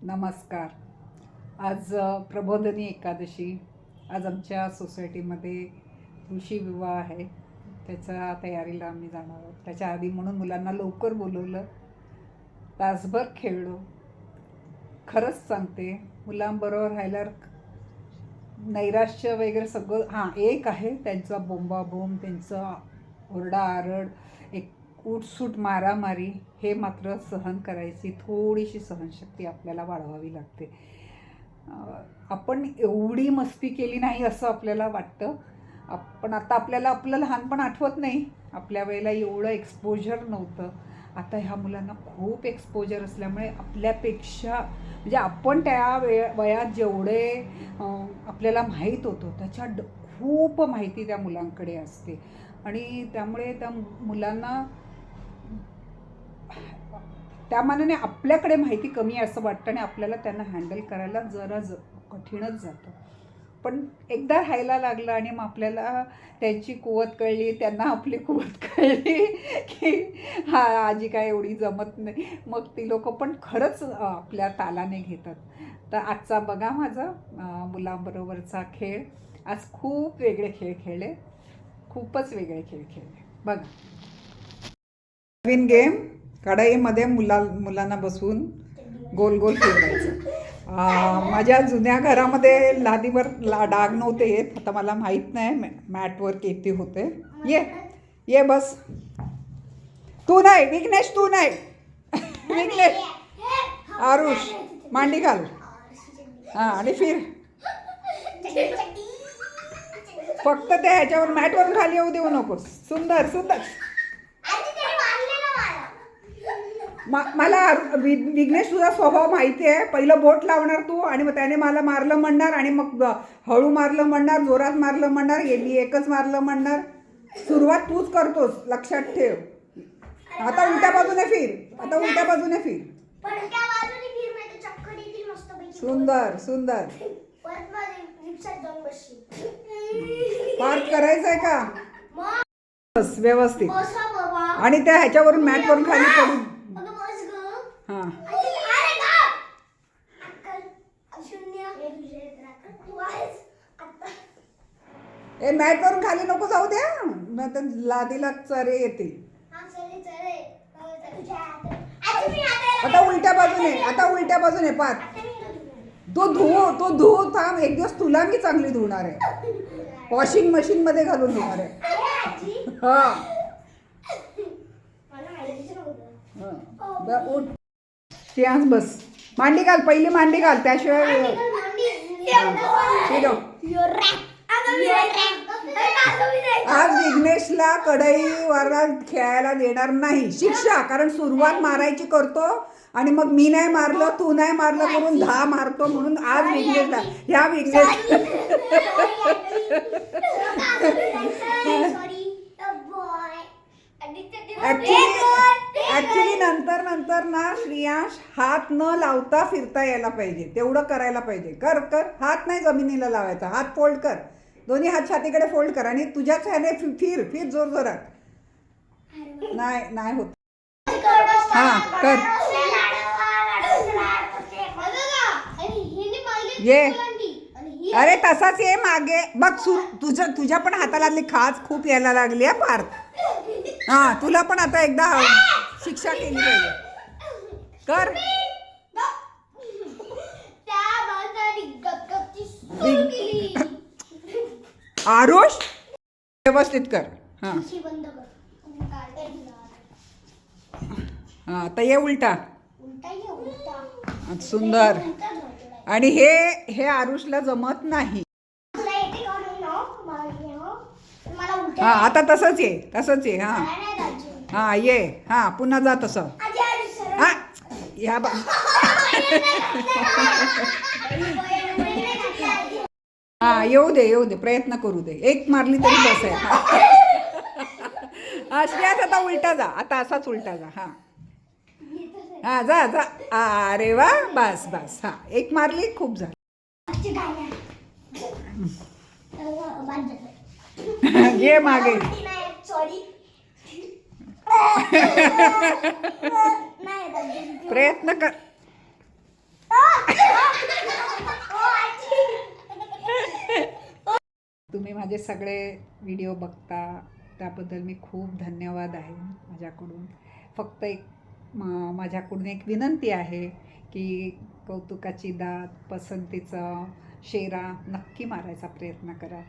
नमस्कार. आज प्रबोधनी एकादशी. आज आमच्या सोसायटीमध्ये तुळशी विवाह आहे. त्याच्या तयारीला आम्ही जाणार आहोत. त्याच्या आधी म्हणून मुलांना लवकर बोलवलं. तासभर खेळलो. खरंच सांगते मुलांबरोबर राहायला नैराश्य वगैरे सगळं हां एक आहे. त्यांचा बोंबाबोंब त्यांचा ओरडाआरड एक उठसूट मारामारी हे मात्र सहन करायची थोडीशी सहनशक्ती आपल्याला वाढवावी लागते. आपण एवढी मस्ती केली नाही असं आपल्याला वाटतं. आपण आता आपल्याला आपलं लहानपण आठवत नाही. आपल्या वेळेला एवढं एक्सपोजर नव्हतं. आता ह्या मुलांना खूप एक्सपोजर असल्यामुळे आपल्यापेक्षा म्हणजे आपण त्या वे वयात जेवढे आपल्याला माहीत होतं त्याच्या ड खूप माहिती त्या मुलांकडे असते. आणि त्यामुळे त्या मुलांना त्या मानाने आपल्याकडे माहिती कमी आहे असं वाटतं आणि आपल्याला त्यांना हँडल करायला जरा ज कठीणच जातं. पण एकदा राहायला लागलं आणि मग आपल्याला त्यांची कुवत कळली त्यांना आपली कुवत कळली की हा आजी काय एवढी जमत नाही. मग ती लोक पण खरंच आपल्या तालाने घेतात. तर आजचा बघा माझा मुलांबरोबरचा खेळ. आज खूप वेगळे खेळ खेळले. खूपच वेगळे खेळ खेळले. बघा. नवीन गेम कढईमध्ये मुला मुलांना बसवून गोल गोल फिरवायचं. माझ्या जुन्या घरामध्ये लादीवर ला डाग नव्हते येत आता मला माहीत नाही मॅ मॅटवर किती होते. ये ये बस. तू नाही विघ्नेश तू नाही. विघ्नेश. आरुष मांडी घाल. हां आणि फिर. फक्त ते ह्याच्यावर मॅटवर खाली येऊ देऊ नकोस. सुंदर सुंदर. मा- मला विघ्नेश तुझा स्वभाव माहिती आहे. पहिलं बोट लावणार तू आणि मग त्याने मला मारलं म्हणणार आणि मग हळू मारलं म्हणणार जोरात मारलं म्हणणार हे मी एकच मारलं म्हणणार. सुरुवात तूच करतोस लक्षात ठेव. आता उलट्या बाजूने फिर. आता उलट्या बाजूने फिर. सुंदर सुंदर. पार्क करायचंय का? बस व्यवस्थित. आणि त्या ह्याच्यावरून मॅटवरून खाली पडून. ए मॅटवरून खाली नको जाऊ द्या. नाही तर लादीला चरे येतील. आता उलट्या बाजूने आता उलट्या बाजूने पार तो धुव तो धुव थांब. एक दिवस तुला मी चांगली धुणार आहे. वॉशिंग मशीन मध्ये घालून धुणार आहे. हा. हा. उठ. श्रेयांश बस. मांडी घाल पहिली मांडी घाल. त्याशिवाय आज विघ्नेशला कढईवर खेळायला देणार नाही. शिक्षा कारण सुरुवात मारायची करतो आणि मग मी नाही मारलं तू नाही मारलं म्हणून दहा मारतो म्हणून आज विघ्नेशला ह्या विघ्नेश श्रियांश हात न लावता फिरता यायला पाहिजे. तेवढं करायला पाहिजे. कर कर. हात नाही जमिनीला लावायचा. हात फोल्ड कर. दोन्ही हात छातीकडे फोल्ड कर आणि तुझ्याच ह्याने फिर फिर जोर जोरात नाही नाही होत. हा, कर. ये. अरे तसाच ये मागे. बघ सु तुझं तुझ्या पण हाताला खाज. खूप यायला लागली आहे पार्थ हा तुला पण आता एकदा शिक्षा केली पाहिजे. कर. आरुष व्यवस्थित कर. हा. हा ये उलटा. सुंदर. आणि हे हे आरुषला जमत नाही. हा आता तसंच ये तसंच ये हा. हा ये हा पुन्हा जा तसं. ह्या बा. हा येऊ दे येऊ दे प्रयत्न करू दे. एक मारली तरी बस आहे हा श्रेयास आता उलटा जा. आता असाच उलटा जा. हा. हा जा जा. अरे वा बस बस. हा एक मारली खूप झाली. ये मागे. सॉरी प्रयत्न कर. तुम्ही माझे सगळे व्हिडिओ बघता त्याबद्दल मी खूप धन्यवाद आहे माझ्याकडून. फक्त एक माझ्याकडून एक विनंती आहे की कौतुकाची दात पसंतीचा शेरा नक्की मारायचा प्रयत्न करा.